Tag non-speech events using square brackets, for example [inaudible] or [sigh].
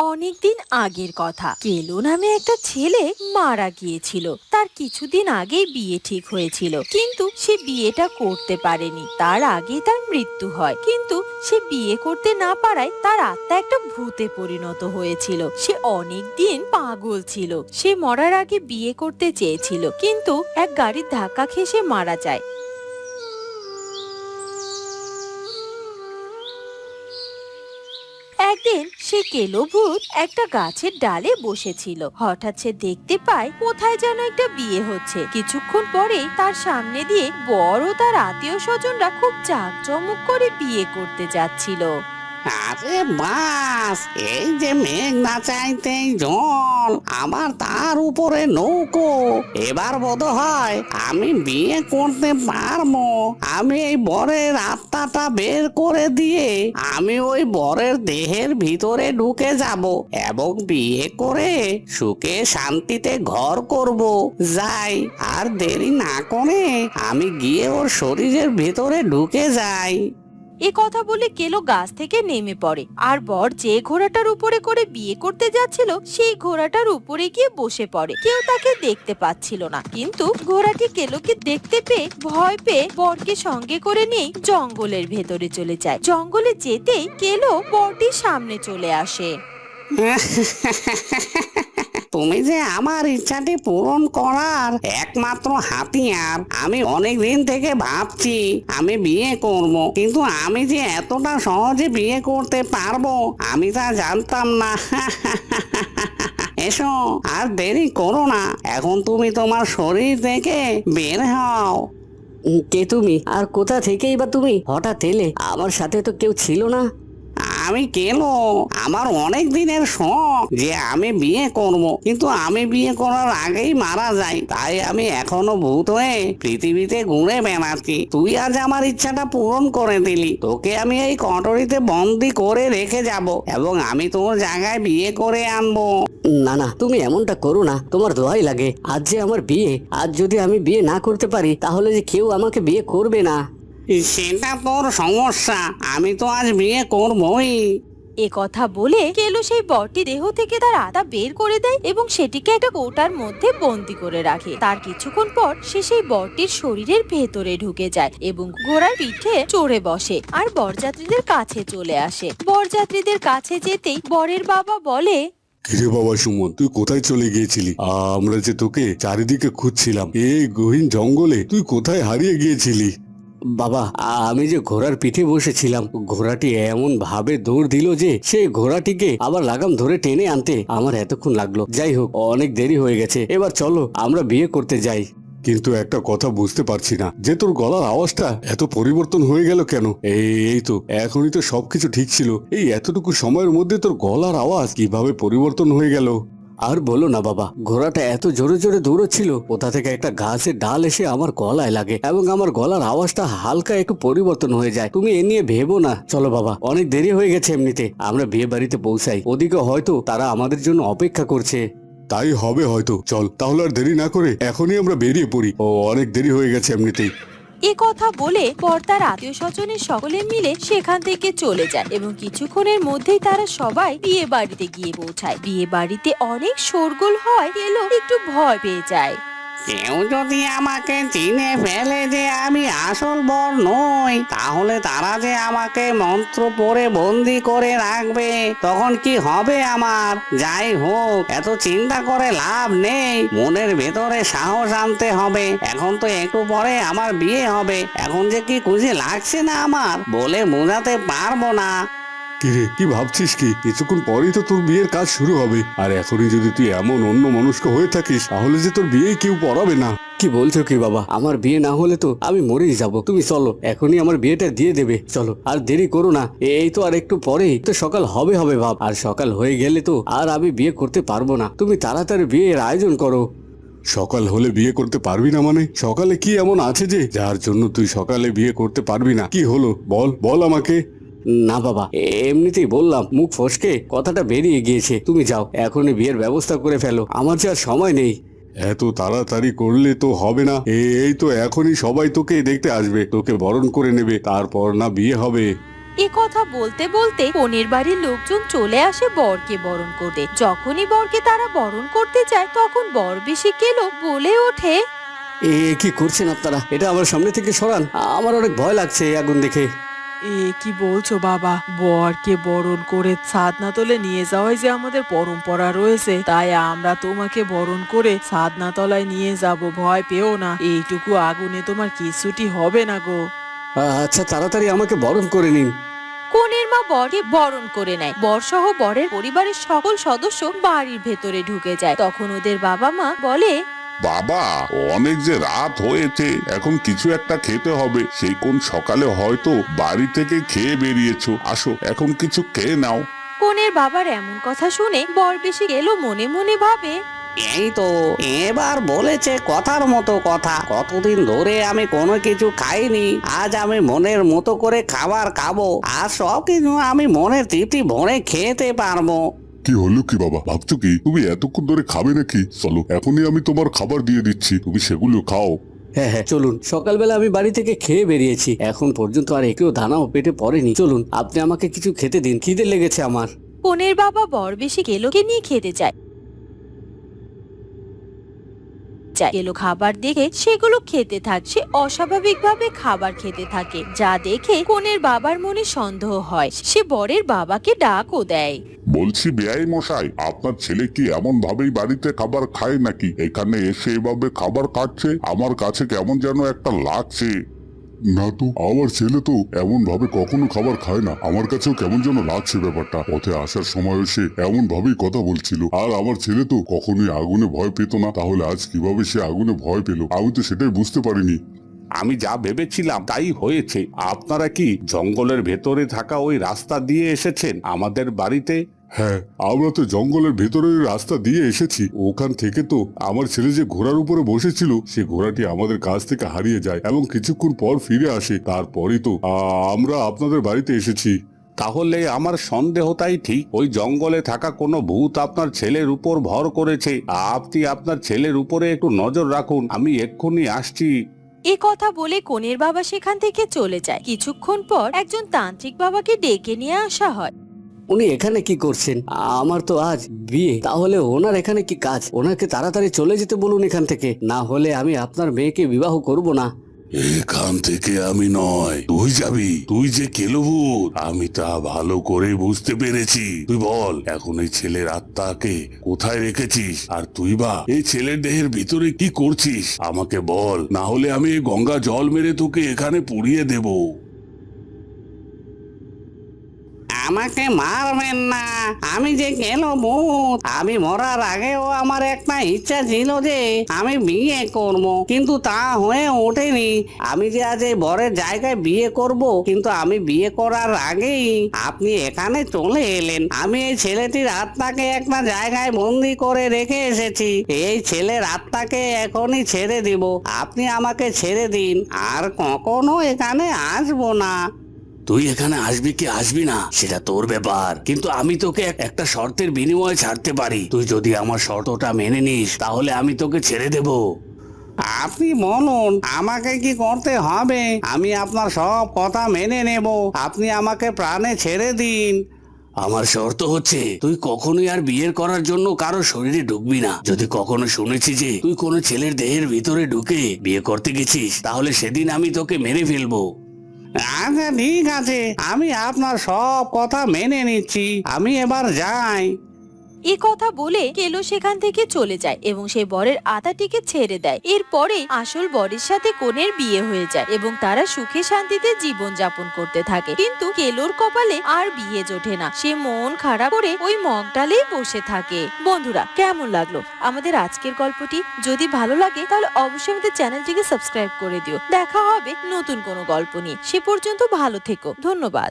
অনেকদিন আগের কথা। কেলো নামে একটা ছেলে মারা গিয়েছিল। তার কিছুদিন আগেই বিয়ে ঠিক হয়েছিল। কিন্তু সে বিয়েটা করতে পারেনি। তার আগে তার মৃত্যু হয়। কিন্তু সে বিয়ে করতে না পারায় তার আত্মা একটা ভূতে পরিণত হয়েছিল। সে অনেক দিন পাগল ছিল। সে মরার আগে বিয়ে করতে চেয়েছিল। কিন্তু এক গাড়ির ধাক্কা খেয়ে সে মারা যায়। একদিন সে কেলো ভূত একটা গাছের ডালে বসেছিল। হঠাৎ সে দেখতে পায়, কোথায় যেন একটা বিয়ে হচ্ছে। কিছুক্ষণ পরে তার সামনে দিয়ে বড় তার আত্মীয় স্বজনরা খুব জাঁকজমক করে বিয়ে করতে যাচ্ছিল। আরে বাস, এই যে মেঘ না চাইতেই জল আমার তার উপরে নৌকো। এবার বোধ হয় আমি বিয়ে করতে পারব। আমি এই বরের আত্মাটা বের করে দিয়ে আমি ওই বরের দেহের ভিতরে ঢুকে যাব এবং বিয়ে করে সুখে শান্তিতে ঘর করব। যাই, আর দেরি না করে আমি গিয়ে ওর শরীরের ভিতরে ঢুকে যাই। এ কথা বলে কেলো গাছ থেকে নেমে পড়ে। আর বর যে ঘোড়াটার উপরে করে বিয়ে করতে যাচ্ছিল, সেই ঘোড়াটার উপরে গিয়ে বসে পড়ে। কেউ তাকে দেখতে পাচ্ছিল না। কিন্তু ঘোড়াটি কেলোকে দেখতে পেয়ে ভয় পেয়ে বরকে সঙ্গে করে নিয়ে জঙ্গলের ভেতরে চলে যায়। জঙ্গলে যেতেই কেলো বরটির সামনে চলে আসে। [laughs] তুমি যে আমার ইচ্ছাটি পূরণ করার একমাত্র হাতিয়ার, আমি অনেক দিন থেকে ভাবছি আমি বিয়ে করব। কিন্তু আমি যে এতটা সহজে বিয়ে করতে পারব, আমি তা জানতাম না। [laughs] এসো, আর দেরি করো না। এখন তুমি তোমার শরীর থেকে বের হও। কে তুমি? আর কোথা থেকেই বা তুমি? হঠাৎ এলে আমার সাথে তো কেউ ছিল না। আমি কেন? আমার অনেক দিনের শখ যে আমি বিয়ে করব। কিন্তু আমি বিয়ে করার আগেই মারা যাই। তাই আমি এখনও ভূত হয়ে পৃথিবীতে ঘুরে বেড়াচ্ছি। তুই আজ আমার ইচ্ছাটা পূরণ করে দিলি। তোকে আমি এই কটরিতে বন্দি করে রেখে যাব এবং আমি তোর জায়গায় বিয়ে করে আনব। না না, তুমি এমনটা করো না। তোমার দোয়াই লাগে। আজ যে আমার বিয়ে, আজ যদি আমি বিয়ে না করতে পারি, তাহলে যে কেউ আমাকে বিয়ে করবে না। সেটা তোর সমস্যা আমি তো আজ বিয়ে করবই। এ কথা বলে কেলো সেই বরটি দেহ থেকে তার আদা বের করে দেয় এবং সেটিকে একটা কৌটার মধ্যে বন্দি করে রাখে। তার কিছুক্ষণ পর সে সেই বরটির শরীরের ভেতরে ঢুকে যায় এবং ঘোড়ার পিঠে চড়ে বসে আর বরযাত্রীদের কাছে চলে আসে। বরযাত্রীদের কাছে যেতেই বরের বাবা বলে কিরে বাবা সুমন তুই কোথায় চলে গিয়েছিলি? আমরা যে তোকে চারিদিকে খুঁজছিলাম এই গহীন জঙ্গলে তুই কোথায় হারিয়ে গিয়েছিলি? বাবা, আমি যে ঘোড়ার পিঠে বসেছিলাম, ঘোড়াটি এমন ভাবে দৌড় দিল যে সেই ঘোড়াটিকে আবার লাগাম ধরে টেনে আনতে আমার এতক্ষণ লাগল। যাই হোক, অনেক দেরি হয়ে গেছে। এবার চলো, আমরা বিয়ে করতে যাই। কিন্তু একটা কথা বুঝতে পারছি না, যে তোর গলার আওয়াজটা এত পরিবর্তন হয়ে গেল কেন? এই তো, এখনই তো সবকিছু ঠিক ছিল। এই এতটুকু সময়ের মধ্যে তোর গলার আওয়াজ কীভাবে পরিবর্তন হয়ে গেল? আর বলো না বাবা, ঘোড়াটা এত জোরে জোরে দৌড়চ্ছিল কোথা থেকে একটা ঘাসের ডাল এসে আমার গলায় লাগে এবং আমার গলার আওয়াজটা হালকা একটু পরিবর্তন হয়ে যায়। তুমি এ নিয়ে ভেবো না। চলো বাবা, অনেক দেরি হয়ে গেছে এমনিতে। আমরা বিয়ে বাড়িতে পৌঁছাই। ওদিকে হয়তো তারা আমাদের জন্য অপেক্ষা করছে। তাই হবে হয়তো। চল, তাহলে আর দেরি না করে এখনই আমরা বেরিয়ে পড়ি। ও, অনেক দেরি হয়ে গেছে এমনিতেই। এ কথা বলে পর তার আত্মীয় স্বজনের সকলে মিলে সেখান থেকে চলে যায় এবং কিছুক্ষণের মধ্যেই তারা সবাই বিয়ে বাড়িতে গিয়ে পৌঁছায়। বিয়ে বাড়িতে অনেক শোরগোল হয় এলো একটু ভয় পেয়ে যায়। কেউ যদি আমাকে চিনে ফেলে যে আমি আসল বর নই, তাহলে তারা যে আমাকে মন্ত্র পড়ে বন্দি করে রাখবে, তখন কি হবে আমার? যাই হোক, এত চিন্তা করে লাভ নেই। মনের ভেতরে সাহস আনতে হবে। এখন তো একটু পরে আমার বিয়ে হবে। এখন যে কি খুঁজে লাগছে না আমার? বলে বোঝাতে পারব না। কিরে কি ভাবছিস কি? কিছুক্ষণ পরেই তো তোর বিয়ের কাজ শুরু হবে। আর এখনই যদি তুই এমন অন্য মনস্ক হয়ে থাকিস তাহলে যে তোর বিয়ে কেউ পড়াবে না। কি বলছো কি বাবা? আমার বিয়ে না হলে তো আমি মরেই যাব। তুমি চলো এখনই আমার বিয়েটা দিয়ে দেবে। চলো আর দেরি করো না। এই তো আর একটু পরেই। তো সকাল হবে হবে ভাব। আর সকাল হয়ে গেলে তো আর আমি বিয়ে করতে পারব না। তুমি তাড়াতাড়ি বিয়ের আয়োজন করো। সকাল হলে বিয়ে করতে পারবি না মানে? সকালে কি এমন আছে যে যার জন্য তুই সকালে বিয়ে করতে পারবি না? কি হলো? বল বল আমাকে। না বাবা এমনিতেই বললাম মুখ ফসকে কথাটা বেরিয়ে গিয়েছে। তুমি যাও এখনই বিয়ের ব্যবস্থা করে ফেলো আমার যে আর সময় নেই। এত তাড়াতাড়ি করলে তো হবে না। এই তো এখনই সবাই তোকে দেখতে আসবে তোকে বরণ করে নেবে তারপর না বিয়ে হবে। এ কথা বলতে বলতে কনের বাড়ির লোকজন চলে আসে বরকে বরণ করতে। যখনই বরকে তারা বরণ করতে যায় তখন বর বেশি কেলো বলে ওঠে এ কি করছেন আপনারা? এটা আমার সামনে থেকে সরান আমার অনেক ভয় লাগছে এই আগুন দেখে। এ কি বলছো বাবা? বরকে বরণ করে সাদনা তলে নিয়ে যাওয়াই যে আমাদের পরম্পরা রয়েছে তাই আমরা তোমাকে বরণ করে সাদনা তলায় নিয়ে যাব ভয় পেও না এইটুকু আগুনে তোমার কিছুটি হবে না গো। আচ্ছা তাড়াতাড়ি আমাকে বরণ করে নিন। কনের মা বরকে বরণ করে নেয়। বর সহ বরের পরিবারের সকল সদস্য বাড়ির ভেতরে ঢুকে যায়। তখন ওদের বাবা মা বলে বাবা অনেক যে রাত হয়েছে এখন কিছু একটা খেতে হবে। সেই কোন সকালে হয়তো বাড়ি থেকে খেয়ে বেরিয়েছো। আসো এখন কিছু খেয়ে নাও। কনের বাবার এমন কথা শুনে বর বেশি গেলো মনে মনে ভাবে এই তো এবার বলেছে কথার মতো কথা। কতদিন ধরে আমি কোনো কিছু খাইনি আজ আমি মনের মতো করে খাবার খাব আর সব কিছু আমি মনের তৃপ্তি ভরে খেতে পারব। কি হলো কি বাবা? ভাবছ কি? তুমি এতক্ষণ ধরে খাবে নাকি? চলো এখনই আমি তোমার খাবার দিয়ে দিচ্ছি। তুমি সেগুলো খাও। হ্যাঁ হ্যাঁ চলুন। সকালবেলা আমি বাড়ি থেকে খেয়ে বেরিয়েছি। এখন পর্যন্ত আর একেও দানাও পেটে পড়েনি। চলুন আপনি আমাকে কিছু খেতে দিন। খিদে লেগেছে আমার। কনের বাবা বর বেশি গেলোকে নিয়ে খেতে যায় যায়। এলো খাবার দেখে সেগুলো খেতে থাকে সে অস্বাভাবিকভাবে খাবার খেতে থাকে। যা দেখে কনের বাবার মনে সন্দেহ হয়। সে বরের বাবাকে ডাকও দেয়। বলছি বেআই মশাই, আপনার ছেলে কি এমন ভাবেই বাড়িতে খাবার খায় নাকি? এখানে এসে এভাবে খাবার খাচ্ছে, আমার কাছে কেমন যেন একটা লাগছে। না তো আমার ছেলে তো এমন ভাবে কখনো খাবার খায় না। আমার কাছেও কেমন যেন লাগছে ব্যাপারটা। পথে আসার সময় সে এমন ভাবেই কথা বলছিল। আর আমার ছেলে তো কখনোই আগুনে ভয় পেত না। তাহলে আজ কীভাবে সে আগুনে ভয় পেল? আমি তো সেটাই বুঝতে পারিনি। আমি যা ভেবেছিলাম তাই হয়েছে। আপনারা কি জঙ্গলের ভেতরে থাকা ওই রাস্তা দিয়ে এসেছেন? আমাদের বাড়িতে হ্যাঁ আমরা তো জঙ্গলের ভেতরের রাস্তা দিয়ে এসেছি। ওখান থেকে তো আমার ছেলে যে ঘোড়ার উপরে বসেছিল সে ঘোড়াটি আমাদের কাছ থেকে হারিয়ে যায় এবং কিছুক্ষণ পর ফিরে আসে। তারপরই তো আমরা আপনাদের বাড়িতে এসেছি। তাহলে আমার সন্দেহটাই ঠিক। ওই জঙ্গলে থাকা কোনো ভূত আপনার ছেলের উপর ভর করেছে। আপনি আপনার ছেলের উপরে একটু নজর রাখুন। আমি এক্ষুনি আসছি। এ কথা বলে কনের বাবা সেখান থেকে চলে যায়। কিছুক্ষণ পর একজন তান্ত্রিক বাবাকে ডেকে নিয়ে আসা হয়। উনি এখানে কি করছেন? আমার তো আজ বিয়ে। তাহলে ওনার এখানে কি কাজ? ওনাকে তাড়াতাড়ি চলে যেতে বলুন এখান থেকে। না হলে আমি আপনার মেয়েকে বিবাহ করব না। এখান থেকে আমি নয়। তুই যাবি। তুই যে কেলভূত। আমি তা ভালো করে বুঝতে পেরেছি। তুই বল, এখন এই ছেলের আত্মাকে কোথায় রেখেছিস? আর তুই বা, এই ছেলের দেহের ভিতরে কি করছিস? আমাকে বল, না হলে আমি গঙ্গা জল মেরে তোকে এখানে পুড়িয়ে দেব। আমাকে মারবেন না। আমি যে কেন ভূত, আমি মরার আগেও আমার একটা ইচ্ছা ছিল যে আমি বিয়ে করব, কিন্তু তা হয়ে ওঠেনি। আমি যে আজ এই বরের জায়গায় বিয়ে করব, কিন্তু আমি বিয়ে করার আগেই আপনি এখানে চলে এলেন। আমি এই ছেলেটির আত্মাকে একটা জায়গায় বন্দি করে রেখে এসেছি। এই ছেলের আত্মাকে এখনই ছেড়ে দিব। আপনি আমাকে ছেড়ে দিন, আর কখনো এখানে আসব না। তুই এখানে আসবি কি আসবি না সেটা তোর ব্যাপার। কিন্তু আমি তোকে একটা শর্তের বিনিময়ে ছাড়তে পারি। তুই যদি আমার শর্তটা মেনে নিস তাহলে আমি তোকে ছেড়ে দেব। আপনি বলুন আমাকে কি করতে হবে? আমি আপনার সব কথা মেনে নেব। আপনি আমাকে প্রাণে ছেড়ে দিন। আমার শর্ত হচ্ছে তুই কখনোই আর বিয়ের করার জন্য কারও শরীরে ঢুকবি না। যদি কখনো শুনেছি যে তুই কোনো ছেলের দেহের ভিতরে ঢুকে বিয়ে করতে গেছিস তাহলে সেদিন আমি তোকে মেরে ফেলব। আচ্ছা ঠিক আছে। আমি আপনার সব কথা মেনে নিচ্ছি। আমি এবার যাই। এ কথা বলে কেলো সেখান থেকে চলে যায় এবং সে বরের আতাটিকে ছেড়ে দেয়। এরপরে আসল বরের সাথে কনের বিয়ে হয়ে যায় এবং তারা সুখে শান্তিতে জীবন যাপন করতে থাকে। কিন্তু কেলোর কপালে আর বিয়ে জোটে না। সে মন খারাপ করে ওই মগডালেই বসে থাকে। বন্ধুরা, কেমন লাগল? আমাদের আজকের গল্পটি? যদি ভালো লাগে, তাহলে অবশ্যই আমাদের চ্যানেলটিকে সাবস্ক্রাইব করে দিও। দেখা হবে নতুন কোনো গল্প নিয়ে। সে পর্যন্ত ভালো থেকো। ধন্যবাদ।